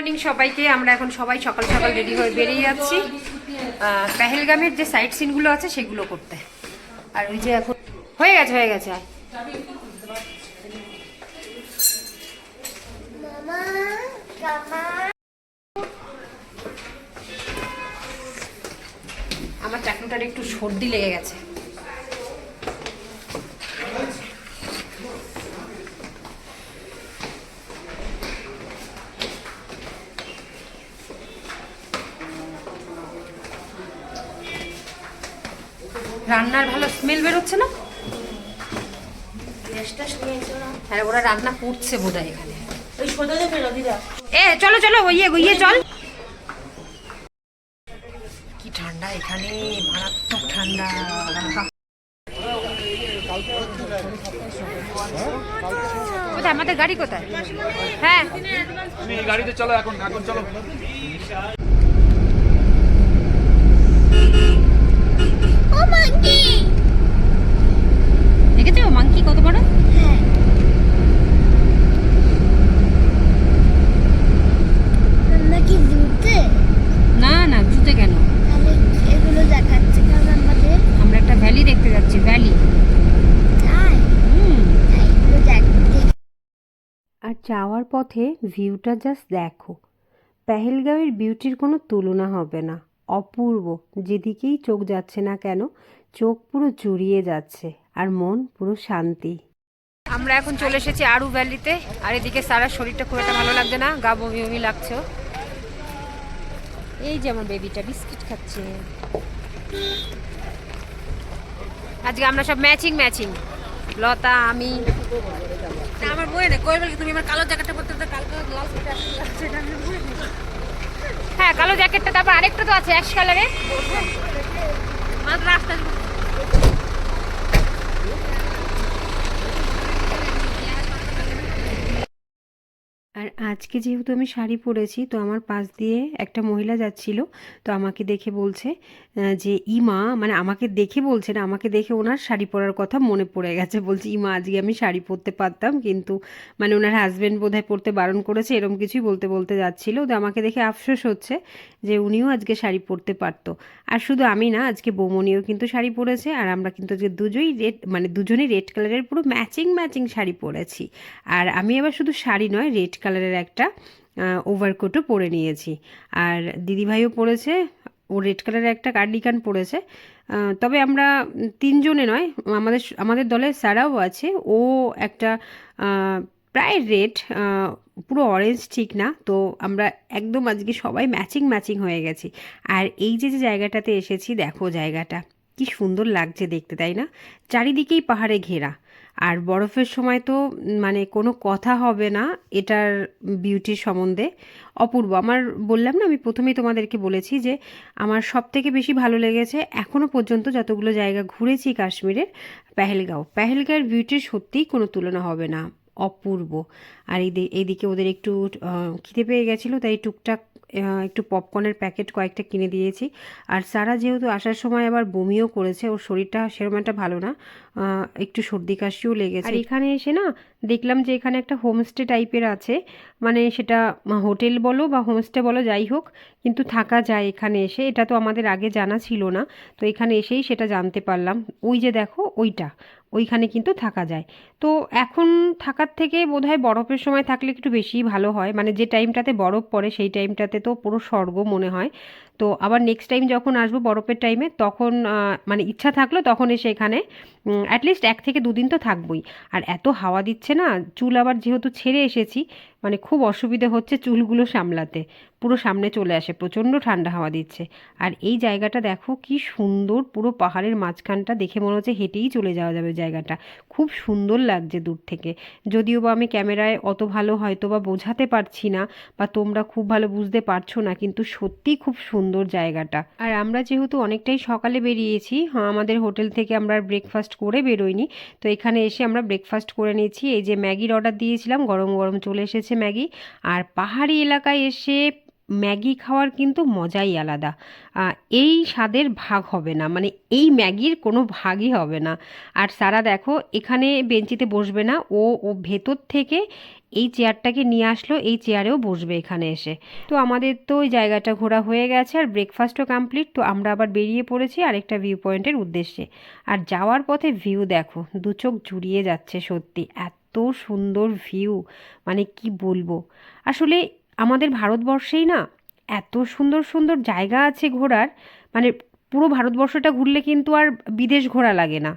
Morning সবাইকে, আমরা এখন সবাই সকাল সকাল রেডি হয়ে বেরিয়ে যাচ্ছি। পেহেলগামের যে সাইট সিনগুলো আছে, সেগুলো করতে। আর ওই যে এখন হয়ে গেছে হয়ে গেছে। আমার চাকরিটার একটু সর্দি লেগে গেছে। রান্নার ভালো স্মেল বেরোচ্ছে না? হ্যাঁ ওরা রান্না করছে বোধহয় এখানে। এ, চলো চলো ইয়ে ইয়ে চল। কি ঠান্ডা এখানে, মারাত্মক ঠান্ডা। কোথায়, আমাদের গাড়ি কোথায়? হ্যাঁ। গাড়িতে চলো এখন এখন চলো। মাঙ্কি দেখেছ? মাংকি কত বড়? হ্যাঁ। আমরা কি জুতে? না না জুতে কেন? তাহলে এগুলো দেখাচ্ছে কারণ আমাদের আমরা একটা ভ্যালি দেখতে যাচ্ছি ভ্যালি আর যাওয়ার পথে ভিউটা জাস্ট দেখো। পেহেলগাঁওয়ের বিউটির কোনো তুলনা হবে না। অপূর্ব যেদিকেই চোখ যাচ্ছে না কেন চোখ পুরো জুড়িয়ে যাচ্ছে আর মন পুরো শান্তি। আমরা এখন চলে এসেছি আরু ভ্যালিতে আর এদিকে সারার শরীরটা খুব একটা ভালো লাগছে না গা বমি বমি লাগছে। এই যে আমার বেবিটা বিস্কিট খাচ্ছে। আজকে আমরা সব ম্যাচিং ম্যাচিং লতা আমি। আমার বই না কই বলি তুমি? আমার কালো জ্যাকেটটা পরতে তো কালকে লাল শাড়িটা আসলে লাগছে না, আমি বই নেই। হ্যাঁ কালো জ্যাকেটটা তারপর আরেকটা তো আছে অ্যাশ কালারের রাস্তা আজকে যেহেতু আমি শাড়ি পরেছি, তো আমার পাশ দিয়ে একটা মহিলা যাচ্ছিল, তো আমাকে দেখে বলছে যে ইমা মানে আমাকে দেখে বলছে না, আমাকে দেখে ওনার শাড়ি পরার কথা মনে পড়ে গেছে। বলছে, ইমা, আজকে আমি শাড়ি পরতে পারতাম, কিন্তু মানে ওনার হাজব্যান্ড বোধহয় পরতে বারণ করেছে এরকম কিছুই বলতে বলতে যাচ্ছিল। তো আমাকে দেখে আফসোস হচ্ছে যে উনিও আজকে শাড়ি পরতে পারতো। আর শুধু আমি না, আজকে বৌমনিও কিন্তু শাড়ি পরেছে, আর আমরা কিন্তু আজকে দুজোই রেড মানে দুজনেই রেড কালারের পুরো ম্যাচিং ম্যাচিং শাড়ি পরেছি। আর আমি আবার শুধু শাড়ি নয় রেড কালারের একটা ওভারকোটও পরে নিয়েছি। আর দিদিভাইও পরেছে, ও রেড কালারের একটা কার্ডিকান পরেছে। তবে আমরা তিনজনে নয়, আমাদের আমাদের দলে সারাও আছে। ও একটা প্রায় রেড পুরো অরেঞ্জ ঠিক না, তো আমরা একদম আজকে সবাই ম্যাচিং ম্যাচিং হয়ে গেছি। আর এই যে যে জায়গাটাতে এসেছি, দেখো জায়গাটা। কি সুন্দর লাগছে দেখতে, তাই না? চারিদিকেই পাহাড়ে ঘেরা। আর বরফের সময় তো মানে কোনো কথা হবে না, এটার বিউটির সম্বন্ধে অপূর্ব। আমার বললাম না, আমি প্রথমেই তোমাদেরকে বলেছি যে আমার সব থেকে বেশি ভালো লেগেছে এখনও পর্যন্ত যতগুলো জায়গা ঘুরেছি কাশ্মীরের, পেহেলগাঁও। পেহেলগাঁওয়ের বিউটির সত্যিই কোনো তুলনা হবে না, অপূর্ব। আর এই এইদিকে ওদের একটু খিদে পেয়ে গেছিল, তাই টুকটাক একটু পপকর্নের প্যাকেট কয়েকটা কিনে দিয়েছি। আর সারা যেহেতু আসার সময় আবার বমিও করেছে, ওর শরীরটা সেরকম একটা ভালো না একটু সর্দি কাশিও লেগেছে। আর এখানে এসে না, দেখলাম যে এখানে একটা হোমস্টে টাইপের আছে মানে সেটা হোটেল বলো বা হোমস্টে বলো যাই হোক, কিন্তু থাকা যায় এখানে এসে, এটা তো আমাদের আগে জানা ছিল না, তো এখানে এসেই সেটা জানতে পারলাম। ওই যে দেখো, ওইটা, ওইখানে কিন্তু থাকা যায়। তো এখন থাকার থেকে বোধহয় বরফের সময় থাকলে একটু বেশিই ভালো হয়। মানে যে টাইমটাতে বরফ পড়ে সেই টাইমটাতে তো পুরো স্বর্গ মনে হয়। তো আবার নেক্সট টাইম যখন আসব বরফের টাইমে তখন মানে ইচ্ছা থাকল তখন এসে এখানে অ্যাটলিস্ট এক থেকে দুদিন তো থাকবোই। আর এত হাওয়া দিচ্ছে না, চুল আবার যেহেতু ছেড়ে এসেছি মানে খুব অসুবিধে হচ্ছে চুলগুলো সামলাতে। পুরো সামনে চলে আসে, প্রচণ্ড ঠান্ডা হাওয়া দিচ্ছে। আর এই জায়গাটা দেখো কি সুন্দর, পুরো পাহাড়ের মাঝখানটা দেখে মনে হচ্ছে হেঁটেই চলে যাওয়া যাবে জায়গাটা। খুব সুন্দর লাগছে দূর থেকে। যদিও বা আমি ক্যামেরায় অত ভালো হয়তো বা বোঝাতে পারছি না, বা তোমরা খুব ভালো বুঝতে পারছ না, কিন্তু সত্যিই খুব সুন্দর জায়গাটা। আর আমরা যেহেতু অনেকটাই সকালে বেরিয়েছি হ্যাঁ, আমাদের হোটেল থেকে আমরা ব্রেকফাস্ট করে বেরোইনি। তো এখানে এসে আমরা ব্রেকফাস্ট করে নিয়েছি। এই যে ম্যাগির অর্ডার দিয়েছিলাম গরম গরম চলে এসেছে ম্যাগি। আর পাহাড়ি এলাকায় এসে ম্যাগি খাওয়ার কিন্তু মজাই আলাদা। এই স্বাদের ভাগ হবে না মানে এই ম্যাগির কোনো ভাগই হবে না। আর সারা দেখো এখানে বেঞ্চিতে বসবে না ও ও ভেতর থেকে এই চেয়ারটাকে নিয়ে আসলো, এই চেয়ারেও বসবে এখানে এসে। তো আমাদের তো ওই জায়গাটা ঘোরা হয়ে গেছে আর ব্রেকফাস্টও কমপ্লিট তো আমরা আবার বেরিয়ে পড়েছি আরেকটা ভিউ পয়েন্টের উদ্দেশ্যে। আর যাওয়ার পথে ভিউ দেখো, দু চোখ জুড়িয়ে যাচ্ছে সত্যি, এত সুন্দর ভিউ মানে কি বলব? আসলে আমাদের ভারতবর্ষেই না এত সুন্দর সুন্দর জায়গা আছে ঘোরার মানে পুরো ভারতবর্ষটা ঘুরলে কিন্তু আর বিদেশ ঘোরা লাগে না।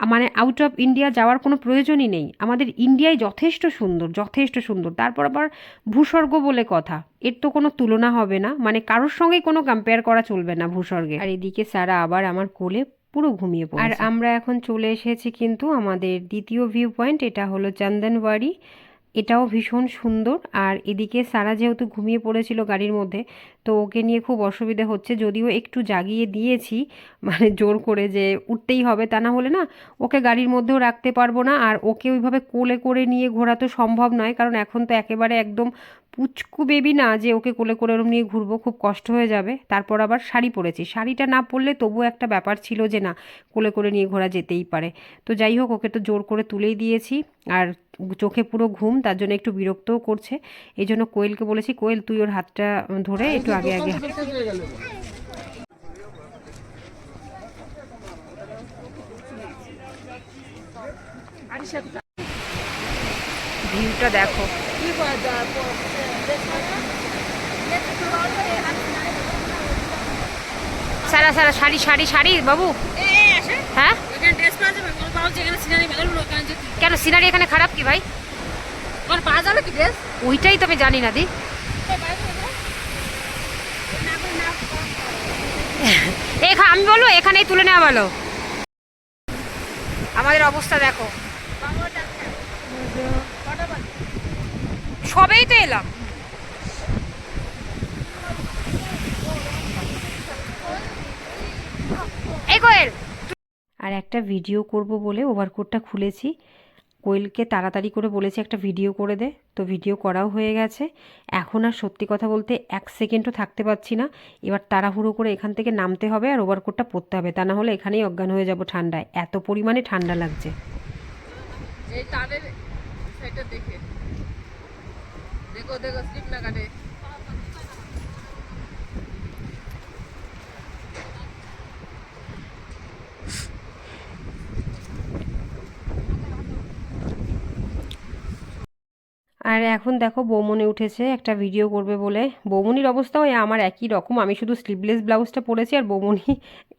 মানে আউট অফ ইন্ডিয়া যাওয়ার কোনো প্রয়োজনই নেই। আমাদের ইন্ডিয়ায় যথেষ্ট সুন্দর যথেষ্ট সুন্দর। তারপর আবার ভূস্বর্গ বলে কথা। এর তো কোনো তুলনা হবে না। মানে কারোর সঙ্গেই কোনো কম্পেয়ার করা চলবে না ভূস্বর্গে। আর এদিকে সারা আবার আমার কোলে পুরো ঘুমিয়ে পড়ে আর আমরা এখন চলে এসেছি কিন্তু আমাদের দ্বিতীয় ভিউ পয়েন্ট এটা হলো চন্দনবাড়ি। এটাও ভীষণ সুন্দর। আর এদিকে সারা যেহেতু ঘুমিয়ে পড়েছিল গাড়ির মধ্যে, তো ওকে নিয়ে খুব অসুবিধা হচ্ছে। যদিও একটু জাগিয়ে দিয়েছি মানে জোর করে যে উঠতেই হবে তা না হলে না ওকে গাড়ির মধ্যেও রাখতে পারব না। আর ওকে ওইভাবে কোলে করে নিয়ে ঘোরা তো সম্ভব নয়, কারণ এখন তো একেবারে একদম পুচকু বেবি না যে ওকে কোলে করে ওরম নিয়ে ঘুরবো, খুব কষ্ট হয়ে যাবে। তারপর আবার শাড়ি পরেছি। শাড়িটা না পরলে তবু একটা ব্যাপার ছিল যে না, কোলে করে নিয়ে ঘোরা যেতেই পারে। তো যাই হোক, ওকে তো জোর করে তুলেই দিয়েছি। আর চোখে পুরো ঘুম, তার জন্য একটু বিরক্তও করছে। এই জন্য কোয়েলকে বলেছি, কোয়েল, তুই ওর হাতটা ধরে একটু আগে আগে ভিউটা দেখো। সারা সারা শাড়ি শাড়ি শাড়ি বাবু। হ্যাঁ? কেন সিনারি এখানে খারাপ কি ভাই? পাওয়া যাবে কি ড্রেস ওইটাই তো আমি জানি না দি। আমি বলব এখানেই তুলে নেওয়া ভালো। আমাদের অবস্থা দেখো। সবেই তো এলাম। এই কোয়েল আর একটা ভিডিও করব বলে ওভারকোটটা খুলেছি। কোয়েলকে তাড়াতাড়ি করে বলেছি একটা ভিডিও করে দে। তো ভিডিও করাও হয়ে গেছে। এখন আর সত্যি কথা বলতে এক সেকেন্ডও থাকতে পারছি না। এবার তাড়াহুড়ো করে এখান থেকে নামতে হবে আর ওভারকোটটা পরতে হবে। তা না হলে এখানেই অজ্ঞান হয়ে যাব ঠান্ডায়। এত পরিমাণে ঠান্ডা লাগছে। এই তাদের সেটা দেখে। দেখো দেখো স্লিপ না কাটে আর এখন দেখো বৌমনি উঠেছে, একটা ভিডিও করবে বলে। বৌমনির অবস্থাও এই আমার একই রকম। আমি শুধু স্লিভলেস ব্লাউজটা পরেছি আর বৌমনি,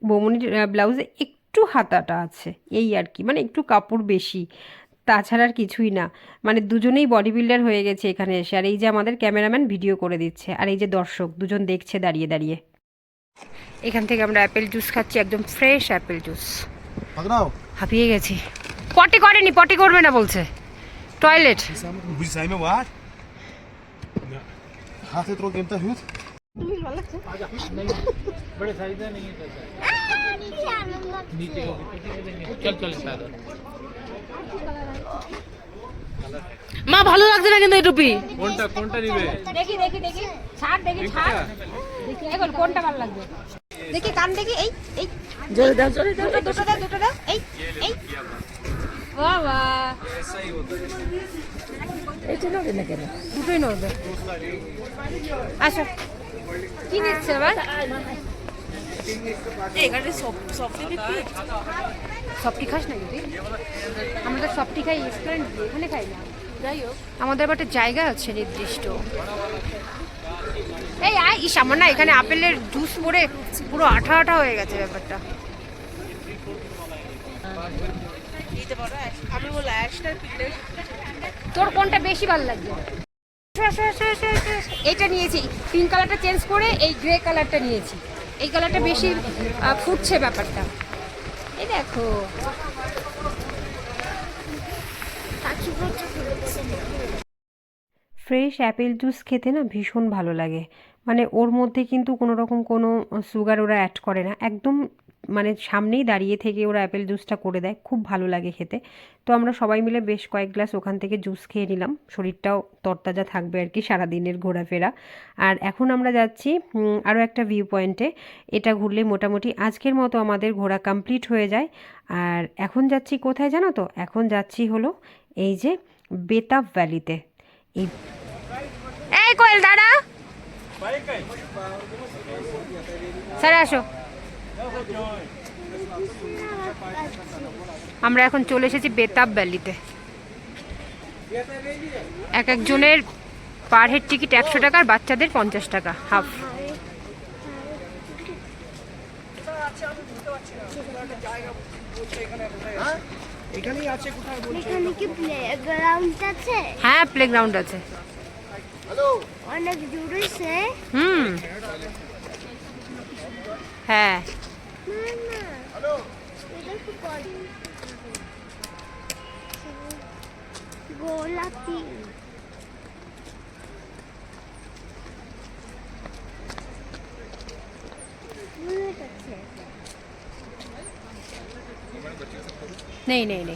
বৌমনির ব্লাউজে একটু হাতাটা আছে, এই আর কি মানে একটু কাপড় বেশি। তাছাড়া আর কিছুই না। মানে দুজনেই বডি বিল্ডার হয়ে গেছে এখানে এসে। আর এই যে আমাদের ক্যামেরাম্যান ভিডিও করে দিচ্ছে। আর এই যে দর্শক দুজন দেখছে দাঁড়িয়ে দাঁড়িয়ে। এখান থেকে আমরা অ্যাপেল জুস খাচ্ছি একদম ফ্রেশ অ্যাপেল জুস. হাঁপিয়ে গেছি। পটি করেনি পটি করবে না বলছে। টয়লেট? মা ভালো লাগছে না কিন্তু এই টুপি? কোনটা কোনটা নিবে? দেখি দেখি দেখি। ছাড় দেখি ছাড়। দেখি এখন কোনটা ভালো লাগবে? দেখি কান দেখি এই এই। জোরে দাও জোরে দাও দুটো দুটো দাও দুটো দাও এই এই। বাবা। এটা নড়ে না কেন? দুটোই নড়বে। আসো কি নিচ্ছে আবার? এখানে সব সব সবটি খাস নাকি তুই আমরা তো সবটি খাই রেস্টুরেন্ট এখানে খাই না। যাই হোক। আমাদের আবার একটা জায়গা আছে নির্দিষ্ট। এই আয় ইস আমার না এখানে আপেলের জুস পরে পুরো আঠা আঠা হয়ে গেছে ব্যাপারটা। তোর কোনটা বেশি ভালো আসো। এইটা নিয়েছি। পিঙ্ক কালারটা চেঞ্জ করে এই গ্রে কালারটা নিয়েছি। এই কালারটা বেশি ফুটছে ব্যাপারটা। দেখো। ফ্রেশ অ্যাপেল জুস খেতে না ভীষণ ভালো লাগে। মানে ওর মধ্যে কিন্তু কোনো রকম কোনো সুগার ওরা অ্যাড করে না। একদম মানে সামনেই দাঁড়িয়ে থেকে ওরা অ্যাপেল জুসটা করে দেয়। খুব ভালো লাগে খেতে। তো আমরা সবাই মিলে বেশ কয়েক গ্লাস ওখান থেকে জুস খেয়ে নিলাম। শরীরটাও তরতাজা থাকবে আর কি সারাদিনের ঘোরাফেরা। আর এখন আমরা যাচ্ছি আরও একটা ভিউ পয়েন্টে এটা ঘুরলে মোটামুটি আজকের মতো আমাদের ঘোরা কমপ্লিট হয়ে যায়। আর এখন যাচ্ছি কোথায় জানো তো? এখন যাচ্ছি হলো এই যে বেতাব ভ্যালিতে এই কোয়েল দাঁড়া স্যার, আসো। আমরা এখন চলে এসেছি বেতাব ভ্যালিতে। এক একজনের পার হেড টিকিট একশো টাকা আর বাচ্চাদের পঞ্চাশ টাকা হাফ হ্যাঁ প্লেগ্রাউন্ড আছে। অনেক জুড়েছে হুম। হ্যাঁ। গোলাপি নেই নেই নেই।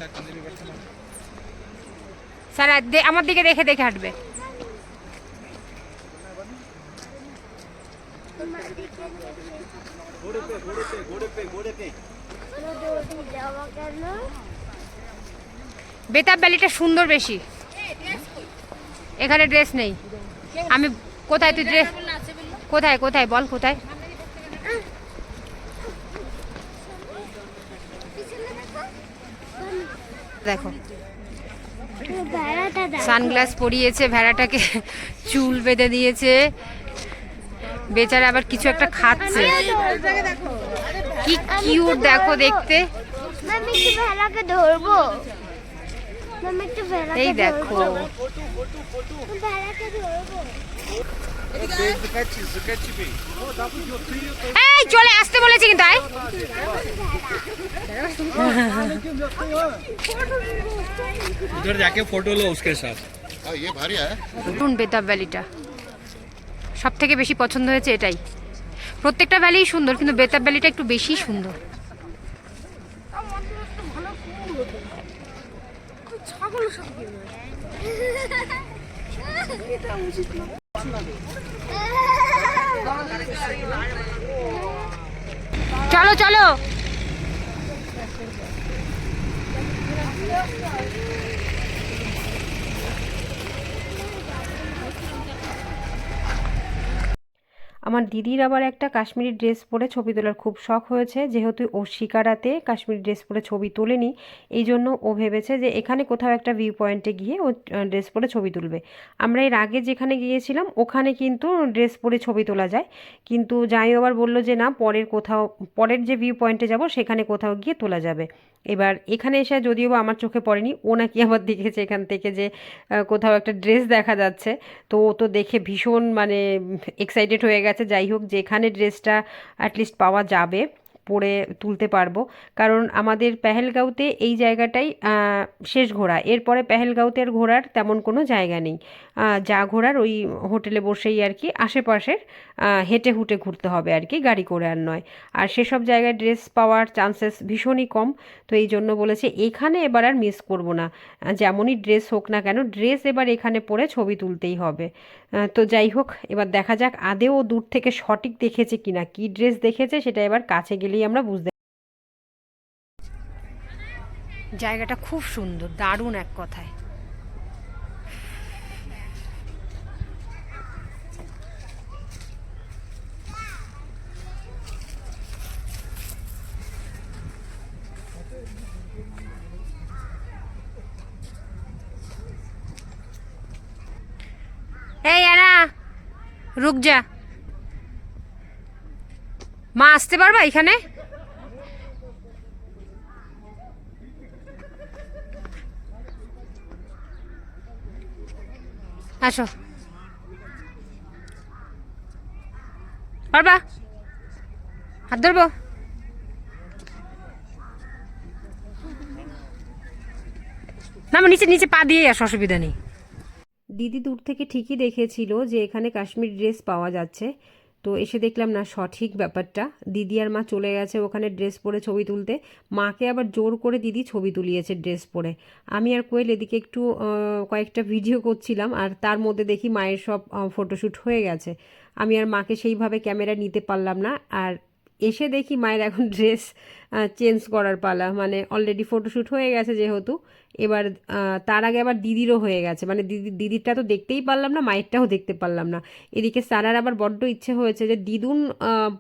স্যার দে- আমার দিকে দেখে দেখে হাঁটবে। যাওয়া কেন বেতাব ভ্যালিটা সুন্দর বেশি। এখানে ড্রেস নেই। আমি কোথায় তুই ড্রেস কোথায় কোথায় বল কোথায়? দেখো। সানগ্লাস পরিয়েছে ভেড়াটাকে চুল বেঁধে দিয়েছে। বেচারা আবার কিছু একটা খাচ্ছে কি কিউট দেখো দেখতে আমি একটু ভেড়াকে ধরবো আমি একটু ভেড়াকে এই দেখো ধরবো। ভেড়াকে ধরবো এই চলে আসতে বলেছি কিন্তু আয় उधर जाके फोटो लो उसके साथ हाँ ये भारी है নতুন বেতাব ভ্যালিটা সব থেকে বেশি পছন্দ হয়েছে এটাই। প্রত্যেকটা ভ্যালিই সুন্দর, কিন্তু বেতাব ভ্যালিটা একটু বেশি সুন্দর। চলো চলো। আমার দিদির আবার একটা কাশ্মীরি ড্রেস পরে ছবি তোলার খুব শখ হয়েছে। যেহেতু ও শিকারাতে কাশ্মীরি ড্রেস পরে ছবি তোলেনি, এই জন্য ও ভেবেছে যে এখানে কোথাও একটা ভিউ পয়েন্টে গিয়ে ও ড্রেস পরে ছবি তুলবে। আমরা এর আগে যেখানে গিয়েছিলাম, ওখানে কিন্তু ড্রেস পরে ছবি তোলা যায়। কিন্তু যাই আবার বলল যে না, পরের কোথাও, পরের যে ভিউ পয়েন্টে যাব, সেখানে কোথাও গিয়ে তোলা যাবে। এবার এখানে এসে যদিও আমার চোখে পড়েনি, ও নাকি আবার দেখেছে এখান থেকে যে কোথাও একটা ড্রেস দেখা যাচ্ছে। তো ও তো দেখে ভীষণ মানে এক্সাইটেড হয়ে গেছে। যাই হোক, যেখানে ড্রেসটা অ্যাটলিস্ট পাওয়া যাবে, পরে তুলতে পারব। কারণ আমাদের পেহেলগাঁওতে এই জায়গাটাই শেষ ঘোরা এরপরে পেহেলগাঁওতে আর ঘোরার তেমন কোনো জায়গা নেই। যা ঘোরার ওই হোটেলে বসেই আর কি আশেপাশের হেঁটে হুটে ঘুরতে হবে আর কি, গাড়ি করে আর নয়। আর সেসব জায়গায় ড্রেস পাওয়ার চান্সেস ভীষণই কম, তো এই জন্য বলেছে এখানে এবার আর মিস করব না। যেমনই ড্রেস হোক না কেন, ড্রেস এবার এখানে পরে ছবি তুলতেই হবে। তো যাই হোক, এবার দেখা যাক আদেও দূর থেকে সঠিক দেখেছে কিনা, কি ড্রেস দেখেছে সেটা এবার কাছে গেলেই আমরা বুঝতে জায়গাটা খুব সুন্দর, দারুণ এক কথায় এই আনা রুক যা। মা, আসতে পারবা এখানে? আসো। পারবা? হাত ধরবো? না নিচে নিচে পা দিয়ে আসো, অসুবিধা নেই। দিদি দূর থেকে ঠিকই দেখেছিল যে এখানে কাশ্মীর ড্রেস পাওয়া যাচ্ছে। তো এসে দেখলাম, না, সঠিক ব্যাপারটা। দিদি আর মা চলে গেছে ওখানে ড্রেস পরে ছবি তুলতে। মাকে আবার জোর করে দিদি ছবি তুলিয়েছে ড্রেস পরে। আমি আর কোয়েল এদিকে একটু কয়েকটা ভিডিও করছিলাম আর তার মধ্যে দেখি মায়ের সব ফটোশ্যুট হয়ে গেছে। আমি আর মাকে সেইভাবে ক্যামেরা নিতে পারলাম না। আর এসে দেখি মায়ের এখন ড্রেস চেঞ্জ করার পালা। মানে অলরেডি ফটোশ্যুট হয়ে গেছে যেহেতু। এবার তার আগে আবার দিদিরও হয়ে গেছে। মানে দিদি, দিদিরটা তো দেখতেই পারলাম না, মায়েরটাও দেখতে পারলাম না। এদিকে সারার আবার বড্ড ইচ্ছে হয়েছে যে দিদুন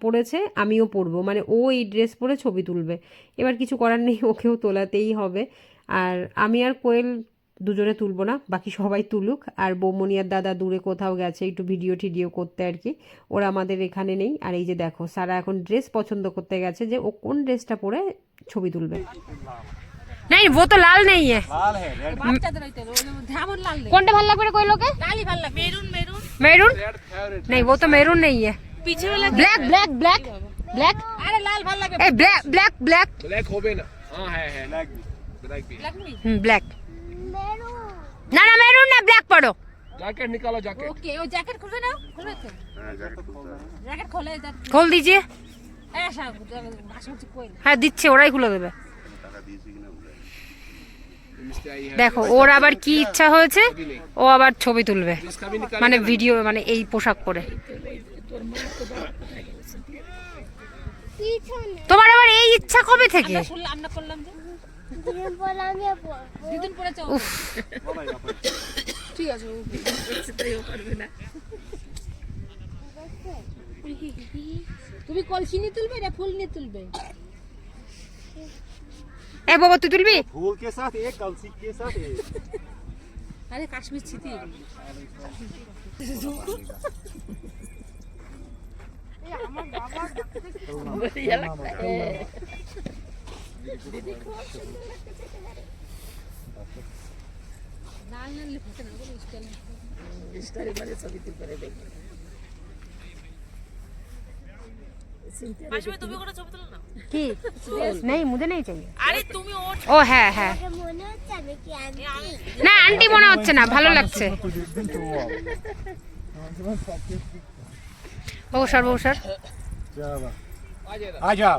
পরেছে আমিও পরবো মানে ও এই ড্রেস পরে ছবি তুলবে। এবার কিছু করার নেই, ওকেও তোলাতেই হবে। আর আমি আর কোয়েল দুজনে তুলবো না বাকি সবাই তুলুক আর বৌমনি আর দাদা দূরে কোথাও গেছে একটু ভিডিও টিডিও করতে আর কি ওরা আমাদের এখানে নেই আর এই যে দেখো সারা এখন ড্রেস পছন্দ করতে গেছে যে ও কোন ড্রেসটা পরে ছবি তুলবে नहीं वो तो लाल नहीं है लाल है रेड কোনটা ভালো লাগবে রে কই লোকে লালই ভালো লাগে maroon maroon maroon red favourite नहीं वो तो मेरून नहीं है পিছে वाला ब्लैक ब्लैक ब्लैक ब्लैक আরে লাল ভালো লাগে ए ब्लैक ब्लैक ब्लैक ब्लैक हो भी ना हाँ है है ब्लैक भी ब्लैक भी ब्लैक ना ना मेरून ना ब्लैक पढ़ो जैकेट निकालो जैकेट ওকে ও জ্যাকেট খুলে নাও খুলে তো জ্যাকেট খোলে खोल दीजिए এসা বাসন্তী কই হ্যাঁ দিচ্ছে ওরাই খুলে দেবে मिस्टर आई है দেখো ওর আবার কি ইচ্ছা হয়েছে ও আবার ছবি তুলবে इसका भी निकाल মানে ভিডিও মানে এই পোশাক পরে পিছনে তোমার আবার এই ইচ্ছা কবে থেকে শুনলাম আমরা করলাম যে দুদিন পরে চল ঠিক আছে তাইও পারবে না। তুমি কলসি নিয়ে তুলবে না ফুল নিয়ে তুলবে? এ বাবা তুই তুলবি? ফুল কে সাথ এক কলসি কে সাথ? আরে কাশ্মীর চিতি আমার বাবা কি? নেই মুঝে নেই চাই। আরে তুমি ওর ও হ্যাঁ হ্যাঁ। না আন্টি। মনে হচ্ছে না ভালো লাগছে। বৌসার বৌসার आ जा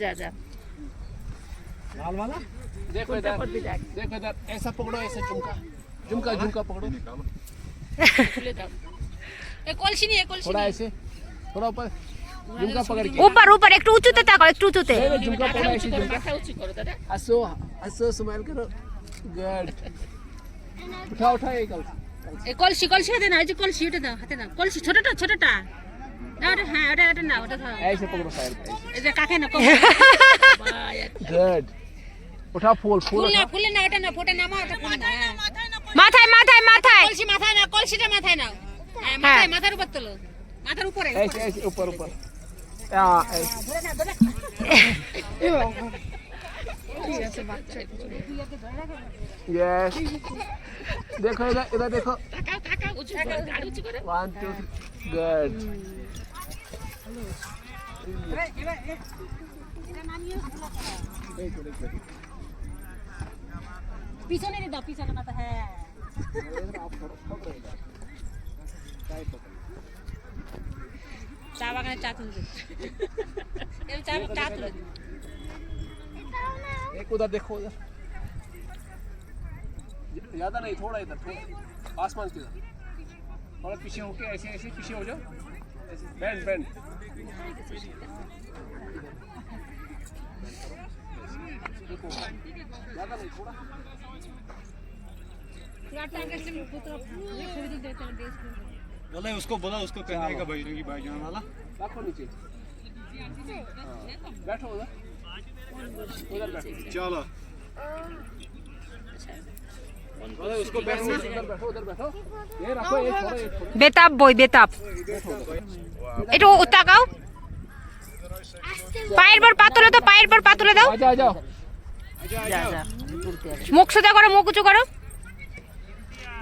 যা যা। लाल वाला देखो इधर देखो इधर ऐसा पकड़ो ऐसा झुमका झुमका झुमका पकड़ो খুলে দাও এ কলসি নিয়ে কলসি थोड़ा ऐसे थोड़ा ऊपर झुमका पकड़ के উপর উপর একটু উঁচুতে তাকাও একটু উঁচুতে नहीं, नहीं, झुमका पकड़ो ऐसे झुमका মাথা উঁচু করো দাদা हंसो हंसो स्माइल करो गुड उठा उठा ये कल এই কলসি কলসি হাতে না এই যে কলসি ওটা দাও হাতে নাও কলসি ছোটটা ছোটটা না ওটা হ্যাঁ ওটা ওটা না ওটা ধরো ऐसे पकड़ो साइड पे এই যে কাকে না কম ওটা ফুল ফুল না ফুল না ওটা না ফোটা না ওটা ফুল না মাথায় মাথায় মাথায় কলসি মাথায় না কলসিটা মাথায় না হ্যাঁ, মাথায় হ্যাঁ। মাথার উপর তোলো। মাথার উপরে। এই এই উপর উপর। দেখো এটা এটা দেখো। ওয়ান টু গুড এটা নামিয়ে পিছনে দিয়ে দাও পিছনে মাথা হ্যাঁ চা বাগানে চা তুলবে এরকম চা চা তুলে দিও। एक उधर देखो उधर ज्यादा नहीं थोड़ा इधर थोड़ा आसमान की तरफ थोड़ा पीछे होके ऐसे ऐसे पीछे हो जाओ बैंड बैंड ज्यादा नहीं थोड़ा बोले उसको बोला उसको पहनाएगा का बजरंगी भाईजान वाला रखो नीचे हाँ, बैठो उधर उधर बैठो चलो बोले उसको बैठो उधर बैठो उधर बैठो ये रखो ये छोड़ो ये छोड़ो বেতাব বই বেতাব একটু ও তাকাও পায়ের পর পা তুলে দাও পায়ের পর পা তুলে দাও आ जाओ आ जाओ মুখ সোজা করো মুখ উঁচু করো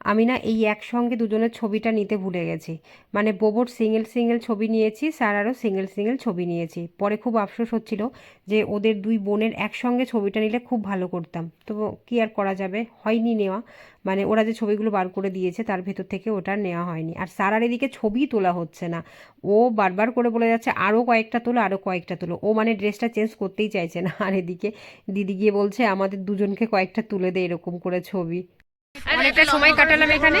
আমি না এই একসঙ্গে দুজনের ছবিটা নিতে ভুলে গেছি। মানে বোবোর সিঙ্গেল সিঙ্গেল ছবি নিয়েছি সারারও সিঙ্গেল সিঙ্গেল ছবি নিয়েছি। পরে খুব আফসোস হচ্ছিল যে ওদের দুই বোনের একসঙ্গে ছবিটা নিলে খুব ভালো করতাম। তো কি আর করা যাবে? হয়নি নেওয়া। মানে ওরা যে ছবিগুলো বার করে দিয়েছে, তার ভেতর থেকে ওটা নেওয়া হয়নি। আর সারার এদিকে ছবি তোলা হচ্ছে না। ও বারবার করে বলে যাচ্ছে, আরও কয়েকটা তোলো, আরও কয়েকটা তোলো। ও মানে ড্রেসটা চেঞ্জ করতেই চাইছে না। আর এদিকে দিদি গিয়ে বলছে, আমাদের দুজনকে কয়েকটা তুলে দে এরকম করে ছবি। অনেকটা সময় কাটালাম এখানে।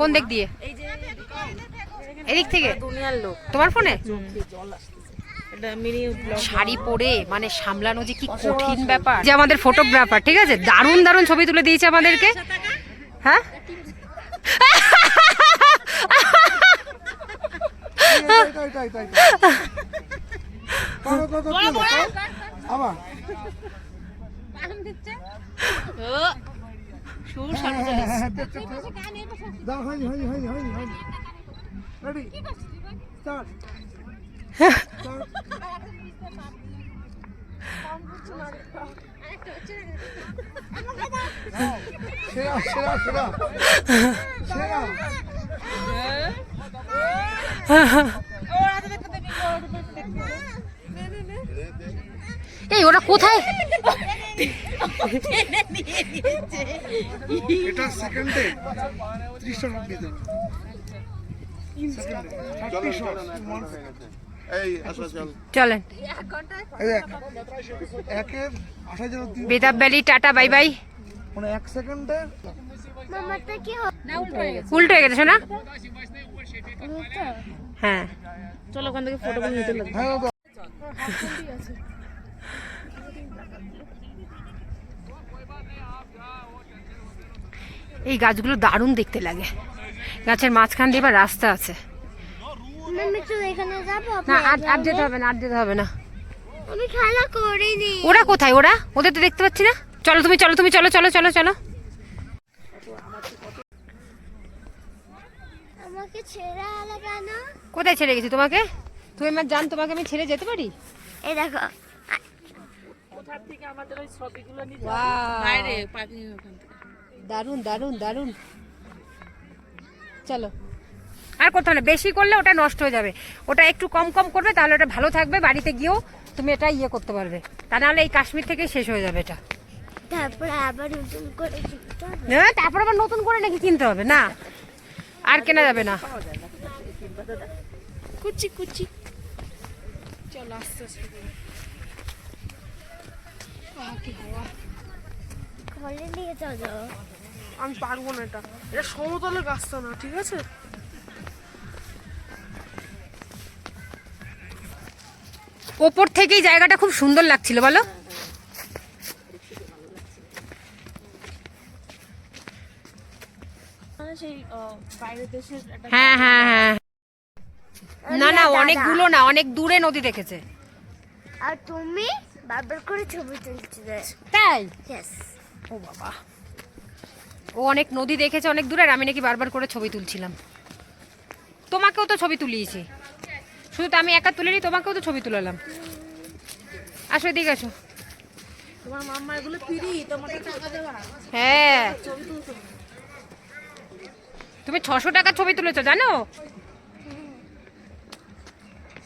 কোন দিক দিয়ে? এদিক থেকে? তোমার ফোনে? শাড়ি পরে মানে সামলানো যে কি কঠিন ব্যাপার। যে আমাদের ফটোগ্রাফার ঠিক আছে? দারুণ দারুণ ছবি তুলে দিয়েছে আমাদেরকে। হ্যাঁ? 手上这这这这这这这这？有这胡台。আঠাশ জন তিন বেদাব ভ্যালি টাটা বাই বাই। মানে এক সেকেন্ডে উল্টো হয়ে গেছে। না হ্যাঁ হ্যাঁ। দাদা এই গাছগুলো দারুণ দেখতে লাগে। গাছের মাঝখান দিয়ে এবার রাস্তা আছে। আমি তো এখানে যাব? না আর যেতে হবে না আর যেতে হবে না। ওরা কোথায়? ওরা? ওদের তো দেখতে পাচ্ছি না। চলো তুমি চলো তুমি চলো চলো চলো চলো। ছেড়ে কোথায় ছেড়ে গেছি তোমাকে? তুমি আমার জান তোমাকে আমি ছেড়ে যেতে পারি? এই দেখো। দারুণ দারুণ দারুণ চলো। আর করতে হবে না বেশি করলে ওটা নষ্ট হয়ে যাবে। ওটা একটু কম কম করবে তাহলে ওটা ভালো থাকবে বাড়িতে গিয়েও তুমি এটা ইয়ে করতে পারবে। তা নাহলে এই কাশ্মীর থেকেই শেষ হয়ে যাবে এটা। তারপরে আবার নতুন করে না তারপর আবার নতুন করে নাকি কিনতে হবে? না আর কেনা যাবে না। কুচি কুচি। ঘরে নিয়ে চলো। আমি পারব না এটা। এটা সমতলে গাছটা না ঠিক আছে? ওপর থেকেই জায়গাটা খুব সুন্দর লাগছিল বলো। হ্যাঁ হ্যাঁ হ্যাঁ। না না অনেকগুলো না অনেক দূরে নদী দেখেছে। আর তুমি বারবার করে ছবি তুলছিলে। তাই? ও বাবা। ও অনেক নদী দেখেছে অনেক দূরে আর আমি নাকি বারবার করে ছবি তুলছিলাম। তোমাকেও তো ছবি তুলিয়েছি। শুধু তো আমি একা তুলিনি তোমাকেও তো ছবি তুলালাম। আসো এদিকে আসো। হ্যাঁ। তুমি ছশো টাকা ছবি তুলেছো জানো সত্তর টাকা তোমার দেশকে পাঠিয়ে দেবে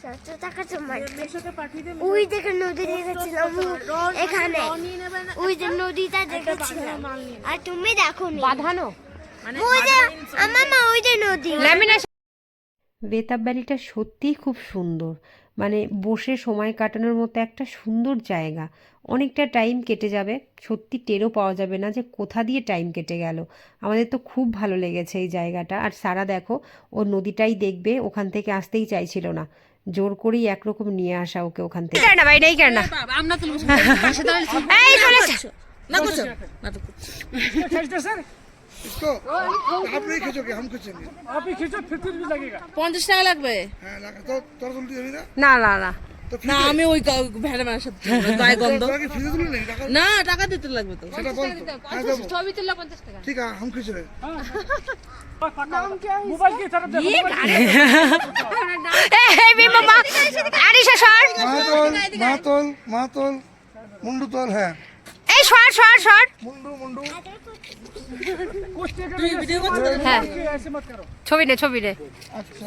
ওই দেখে নদী দেখেছিলাম এখানে। ওই যে নদীটা দেখেছিলাম। আর তুমি দেখো বাঁধানো? আমার মা ওই যে নদী। বেতাব ভ্যালিটা সত্যিই খুব সুন্দর। মানে বসে সময় কাটানোর মতো একটা সুন্দর জায়গা। অনেকটা টাইম কেটে যাবে। সত্যি টেরও পাওয়া যাবে না যে কোথা দিয়ে টাইম কেটে গেল। আমাদের তো খুব ভালো লেগেছে এই জায়গাটা। আর সারা দেখো ও নদীটাই দেখবে ওখান থেকে আসতেই চাইছিল না। জোর করেই একরকম নিয়ে আসা ওকে ওখান থেকে। না ভাই নেই কেন না না না। না আমি ওই ভেড়া গায়ে গন্ধ। না টাকা দিতে লাগবে তো। ছবি তুললে ঠিক আছে ইয়ে, হ্যাঁ। এই ছবি নে ছবি রে আচ্ছা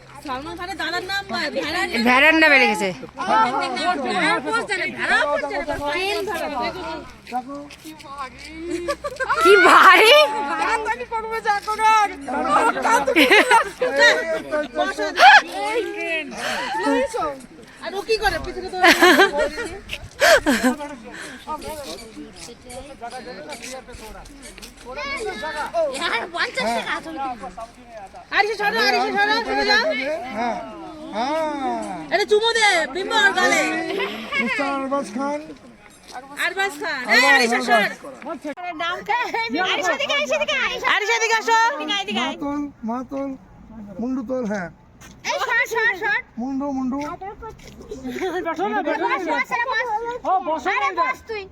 ভেড়ার নামে। রেখেছে কি ভারী আর ও কি করে? পিছনে তো আরিশা সরো আরিশা সরো সরে যাও হ্যাঁ। হ্যাঁ এটা চুমু দে বিম্ব আর গালে। মিস্টার আরবাজ খান। আরবাজ খান এই আরিশা সর আরিশা দিকে আরিশা দিকে আরিশা দিকে। আসো। মাতল মাতল মুন্ডু তোল হ্যাঁ। এই শর্ট শর্ট শর্ট মুন্ডু মুন্ডু। বস আরে বস। তুই।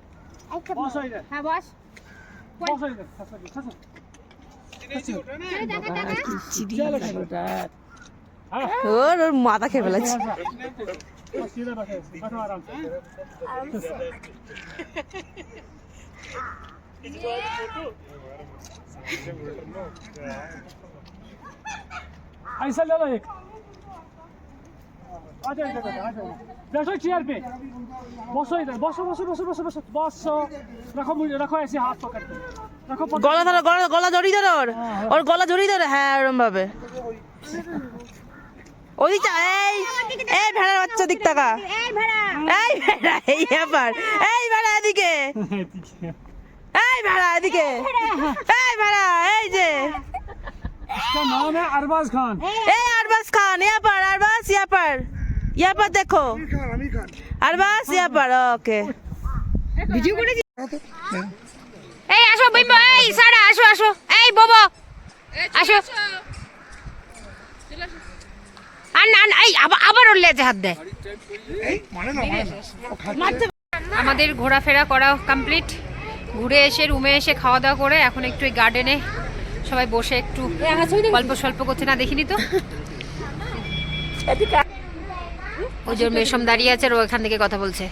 হ্যাঁ বস। ওর ওর মাথা খেয়ে ফেলেছে। ऐसा ले लो एक आ जाओ इधर आ जाओ बैठो चेयर पे बसो इधर बसो बसो बसो बसो बसो बसो रखो मुझे रखो ऐसे हाथ पकड़ के रखो पकड़ গলা ধরো গলা গলা জড়িয়ে ধরো ওর ওর গলা জড়িয়ে ধরো হ্যাঁ ওরম ভাবে ওদিকটা এই এই ভেড়ার বাচ্চা দিক টাকা এই ভেড়া এই ভেড়া এই ব্যাপার এই ভেড়া এদিকে এই ভেড়া এদিকে এই ভেড়া এই যে इसका नाम है अरबाज खान এই আরবাস খান यहाँ पर अरबाज यहाँ पर यहाँ पर देखो খান আমি খান अरबाज यहाँ पर ओके এই আসো বিম্ব এই সারা আসো আসো এই বোবো আসো আর না না, এই আবার আবার ওর লেজে হাত দেয় এই মানে না মানে না ও খাচ্ছে আমাদের ঘোরাফেরা করা কমপ্লিট ঘুরে এসে রুমে এসে খাওয়া দাওয়া করে এখন একটু এই গার্ডেনে সবাই বসে একটু গল্প স্বল্প করছে না দেখিনি তো? ওই যে ওর মেশম দাঁড়িয়ে আছে আর ও এখান থেকে কথা বলছে।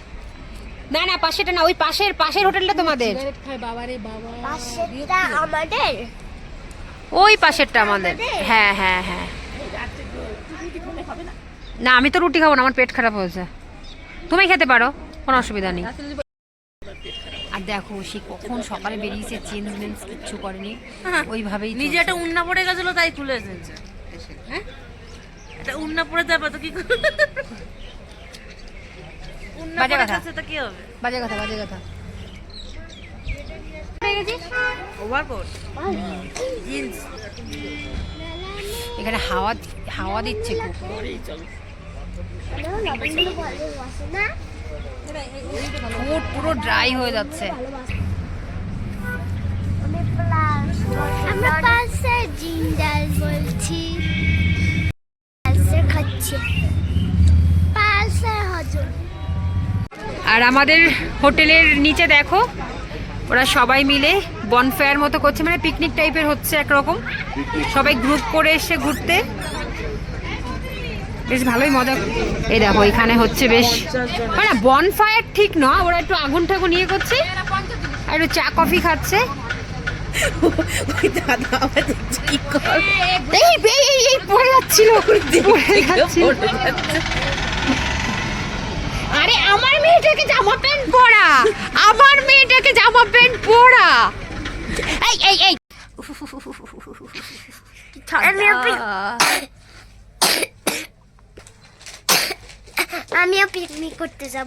না না পাশেটা না ওই পাশের পাশের হোটেলটা তোমাদের। আমাদের? ওই পাশেরটা আমাদের। হ্যাঁ হ্যাঁ হ্যাঁ। না আমি তো রুটি খাব না আমার পেট খারাপ হয়েছে। তুমি খেতে পারো কোনো অসুবিধা নেই। দেখো সে কখন সকালে বেরিয়েছে চেঞ্জ মেঞ্জ কিচ্ছু করেনি। ওইভাবেই নিজে একটা উন্না পড়ে গেছিল তাই তুলে এসেছে। হ্যাঁ? এটা উন্না পড়ে যাবে তো কি বাজে কথা। কি হবে? বাজে কথা বাজে কথা। এখানে হাওয়া হাওয়া দিচ্ছে খুব। না ঠোঁট পুরো ড্রাই হয়ে যাচ্ছে। আমরা পাশে জিন্দাল বলছি। খাচ্ছি। হজম। আর আমাদের হোটেলের নিচে দেখো ওরা সবাই মিলে বনফায়ার মতো করছে মানে পিকনিক টাইপের হচ্ছে একরকম। সবাই গ্রুপ করে এসে ঘুরতে। বেশ ভালোই মজা। এই দেখো এখানে হচ্ছে বেশ মানে বনফায়ার ঠিক না ওরা একটু আগুন ঠাগুন ইয়ে করছে। আর একটু চা কফি খাচ্ছে। পড়ে যাচ্ছিল আরে আমার মেয়েটাকে জামা প্যান্ট পরা। আমার মেয়েটাকে জামা প্যান্ট পরা। এই এই এই আমিও পিক- আমিও পিকনিক করতে যাব।